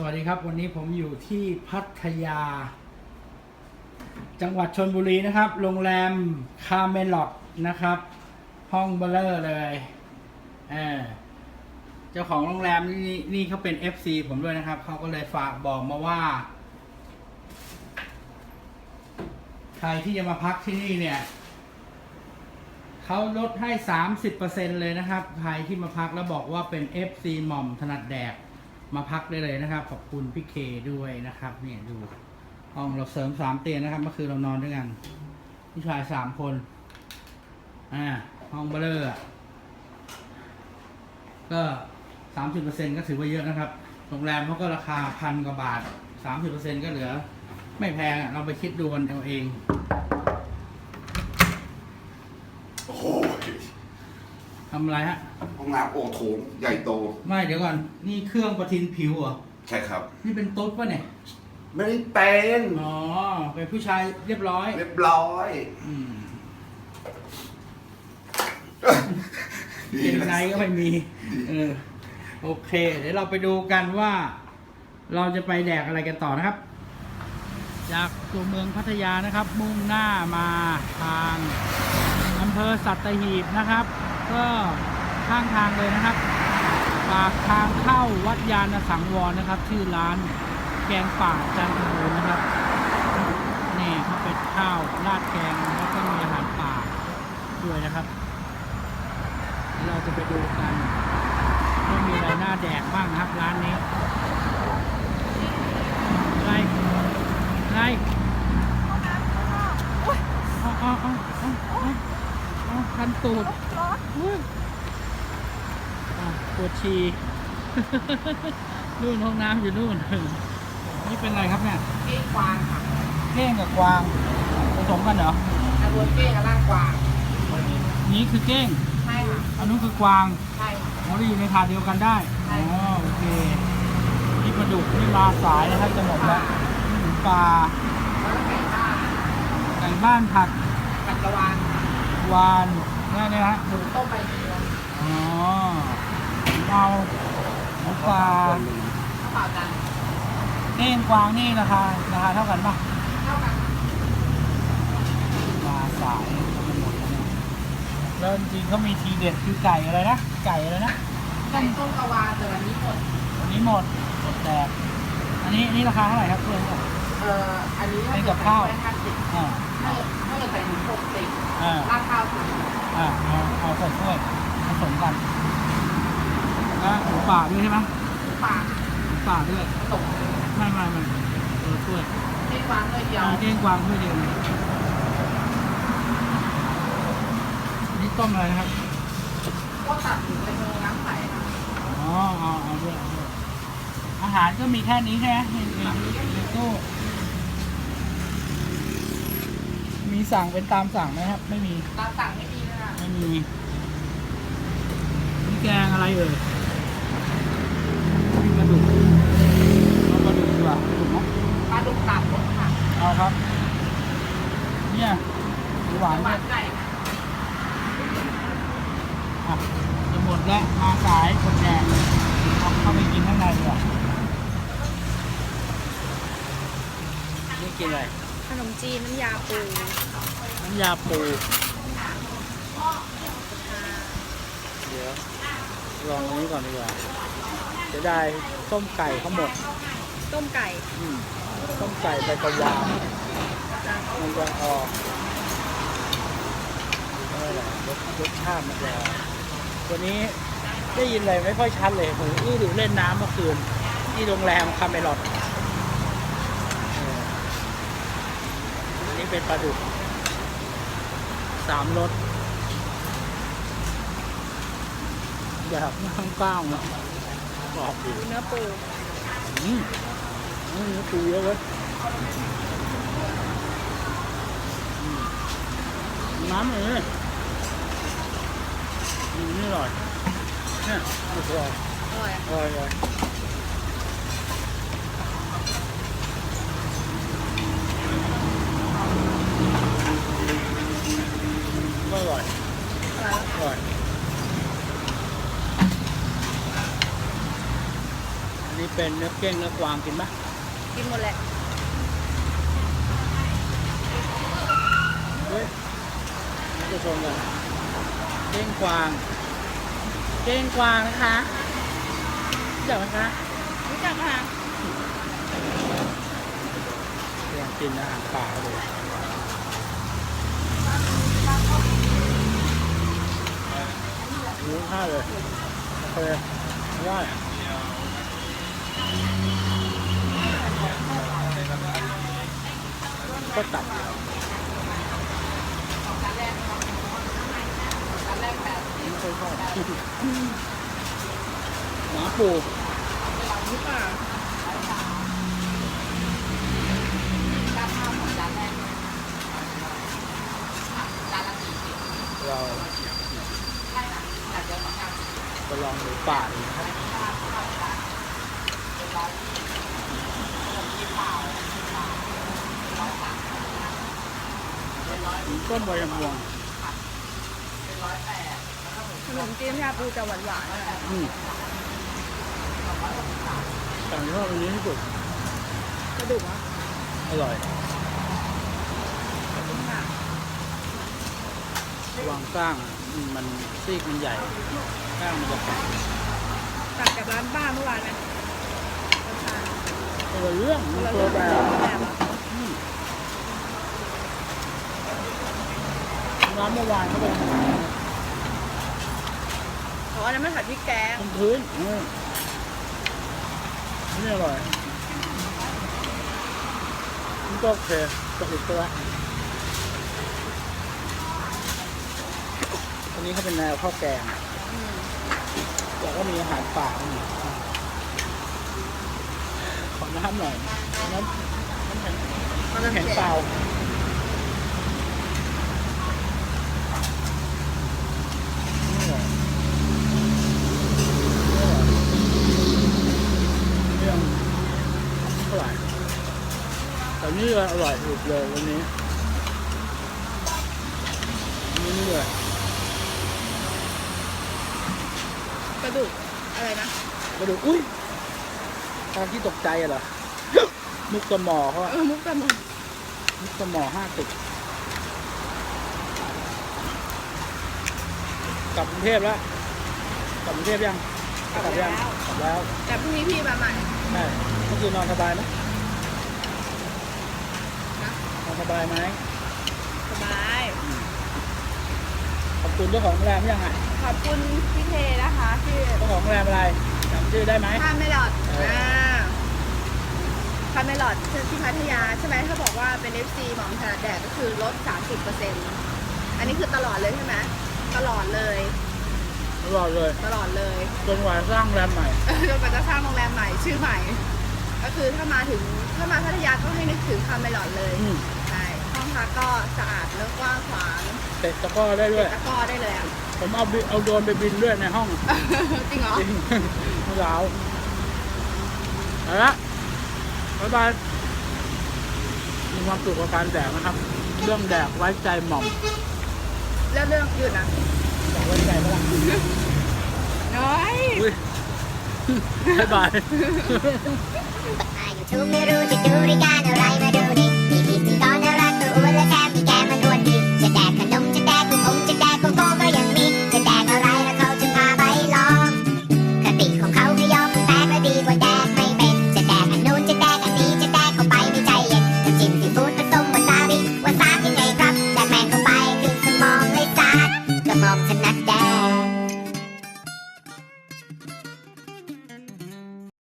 สวัสดีครับ วันนี้ผมอยู่ที่พัทยา จังหวัดชนบุรีนะครับ โรงแรมคาเมลอดนะครับ ห้องเบลเลอร์เลยเออเจ้าของโรงแรมนี่นี่เขาเป็น FC ผมด้วยนะครับ เขาก็เลยฝากบอกมาว่า ใครที่จะมาพักที่นี่เนี่ยเขาลดให้สามสิบเปอร์เซ็นเลยนะครับ ใครที่มาพักแล้วบอกว่าเป็น FC หม่อมถนัดแดก มาพักได้เลยนะครับ ขอบคุณพี่เคด้วยนะครับ เนี่ยดูห้องเราเสริมสามเตียงนะครับเมื่อคืนเรานอนด้วยกันผู้ชายสามคนอ่าห้องเบลเลอร์ก็สามสิบเปอร์เซ็นก็ถือว่าเยอะนะครับโรงแรมเขาก็ราคาพันกว่าบาทสามสิบเปอร์เซ็นก็เหลือ ไม่แพงเราไปคิดดูกันเอาเอง โอ้โห ทำอะไรฮะ ห้องน้ำโอโถงใหญ่โต ไม่เดี๋ยวก่อน นี่เครื่องประทินผิวเหรอ ใช่ครับ นี่เป็นตุ๊ดปะเนี่ย ไม่ได้เป็นอ๋อ เป็นผู้ชายเรียบร้อย เรียบร้อยอืมดีเกงนะในก็ไม่มี เออ โอเค เดี๋ยวเราไปดูกันว่า เราจะไปแดกอะไรกันต่อนะครับ จากตัวเมืองพัทยานะครับ มุ่งหน้ามาทางอำเภอสัตหีบนะครับ ก็ข้างทางเลยนะครับ ปากทางเข้าวัดยานสังวรนะครับ ชื่อร้านแกงป่าจันทบูรณ์นะครับนี่เขาเป็นข้าวราดแกงแล้วก็มีอาหารป่าด้วยนะครับเดี๋ยวเราจะไปดูกันว่ามีอะไรน่าแดกบ้างนะครับร้านนี้ไรไรอาเออาเออาเอ คันตูดอุ๊ยอะปวดฉี่นู่นห้องน้ำอยู่นู่น นี่เป็นอะไรครับเนี่ยเก้งกวางค่ะเก้งกับกวางผสมกันเหรออันบนเก้งกับล่างกวาง นี้คือเก้ง ใช่ค่ะอันนู้นคือกวาง ใช่ค่ะเราได้อยู่ในถาดเดียวกันได้ใช่อ๋อโอเคนี่ปลาดุกนี่มาสายนะครับจะหมดแล้วนี่หมูปลาแล้วก็ไก่บ้านไก่บ้านผัดปัจจวาน วานนี่นะฮะหมูต้มใบเตยอ๋อผมเอาหมูปลาข้าวเปล่าจันทร์เก้งกวางนี่ราคาราคาเท่ากันปะเท่ากันมาสายจะหมดแล้วเนี่ยแล้วจริงๆเขามีทีเด็ดคือไก่อะไรนะไก่อะไรนะไก่ต้มกะวานแต่วันนี้หมดอันนี้หมดหมดแตกอันนี้อันนี้ราคาเท่าไหร่ครับเพื่อนเอ่ออันนี้เป็นกับข้าวห้าสิบอ่าถ้าถ้าเกิดใส่หมูหกสิบ อ่า ราดข้าวสี่สิบ อ่า เอาเอาใส่ถ้วยผสมกันแล้วหมูป่าด้วยใช่ไหมหมูป่าหมูป่าด้วยผสมไม่ไม่ไม่เออถ้วยเก้งกวางเลยเดียวเอาเก้งกวางถ้วยเดียวอันนี่ต้มอะไรนะครับ ก็ตัดหมูไปเมืองน้ำใสค่ะอ๋อเอาเอาด้วยเอาด้วยอาหารก็มีแค่นี้ใช่ไหมในในในตู้มีสั่งเป็นตามสั่งไหมครับ ไม่มี ตามสั่งไม่มีนะคะไม่มีนี่ แกงอะไรเอ่ยมีกระดูกเอากระดูกดีกว่าถูกไหมปลาดุกตับรสค่ะเอาครับ เนี่ยหมูหวานหเนี่วายนไก่ค่ะอะจะหมดแล้วมาสายคนแดงเอาเข้าไปกินข้างในดีกว่านี่กินอะไรขนมจีนน้ำยาปูน้ำยาปู เดี๋ยว ลองอันนี้ก่อนดีกว่าเดี๋ยวได้ต้มไก่เขาหมดต้มไก่อืมต้มไก่ใบกระวานมันจะออกอะไรรสรสชาติมันจะวันนี้ได้ยินอะไรไม่ค่อยชัดเลยผมอื้อดูเล่นน้ำเมื่อคืน ที่โรงแรมคาเมลอดเอออันนี้เป็นปลาดุกสามรส แบบข้างก้าวๆเนาะกรอบอยู่เนื้อปูอืมอืมปูเยอะเลยอืมน้ำเลยอืมนี่อร่อยเนี่ยอร่อยอร่อยอร่อยอร่อยก็อร่อย อร่อย อร่อยนี่เป็นเนื้อเก้งเนื้อกวางกินปะกินหมดแหละเฮ้ยนี่จะชมกันเก้งกวาง เก้งกวางนะคะรู้จักไหมคะรู้จักค่ะลองกินอาหารป่าดูรู้ค่าเลยโอเคได้ ก็ตัดไม่ค่อยชอบหมาปูหรือเปล่าเราจะลองหมูป่าดูนะครับ ต้นใบยำม่วงขนมจีนน้ำยาปูจะหวานหวานๆหน่อยอืมแต่ที่ชอบอันนี้ที่สุดกระดูกอะอร่อยขอบคุณค่ะวางสร้างอะอืมมันซีกมันใหญ่สร้างมันจะแข็งตัดกับร้านป้าเมื่อวานไหมรสชาติคนละเรื่องคมันนละตัวเรื่องแบบคนละแบบอะ อืม ร้านเมื่อวานเขาเป็นอ๋ออันนั้นไม่ผัดพริกแกงเป็นพื้นอืมนี่อร่อยมันก็โอเคก็อีกตัวอันนี้เขาเป็นแนวข้าวแกงอืมแต่ก็มีอาหารป่าก็มีขอน้ำหน่อยน้ำน้ำแข็งน้ำแข็งเปล่านี่เหรอนี่เหรอนี่ยังเท่าไหร่ แต่นี่เลยอร่อยสุดเลยวันนี้อันนี่เลยกระดูกอะไรนะกระดูกอุ้ยตอนที่ตกใจอะเหรอ มุกสมอเขาอะเออมุกตะมนมุกสมอห้าสิบกลับกรุงเทพแล้วกลับกรุงเทพยังกลับยังกลับแล้วแต่พรุ่งนี้พี่มาใหม่ใช่เมื่อคืนนอนสบายไหมนะนอน สบายไหมสบาย ขอบคุณเจ้าของโรงแรมยังอะขอบคุณพี่เทนะคะที่เจ้าของโรงแรมอะไรจำชื่อได้ไหมข้ามไม่หลอดเอออ่ อ่าข้ามไม่หลอดที่พัทยาใช่ไหมเขาบอกว่าเป็น FC หมอมถนัดแดดก็คือลด 30%อันนี้คือตลอดเลยใช่ไหมตลอดเลย ตลอดเลยตลอดเลย จนกว่าจะสร้างโรงแรมใหม่ จนกว่าจะสร้างโรงแรมใหม่ชื่อใหม่ ก็คือถ้ามาถึงถ้ามาพัทยาก็ให้นึกถึงคาเมลอดเลย อืมใช่ห้อง พักก็สะอาดแล้วกว้างขวางเตะตะกร้อได้ด้วย ตะกร้อได้เลยอะ ผมเอาบิเอาโดรนไปบินด้วยในห้องจริงเหรอ จริงเมื่อเช้าเอาละบ๊ายบายมีความสุขกับการแดกนะครับ เรื่องแดกไว้ใจหม่อมแล้วเรื่องอื่นอะแดกไว้ใจปะล่ะน้อยอุ้ยบ๊ายบายยูทูบไม่รู้จะดูรายการอะไรเมื่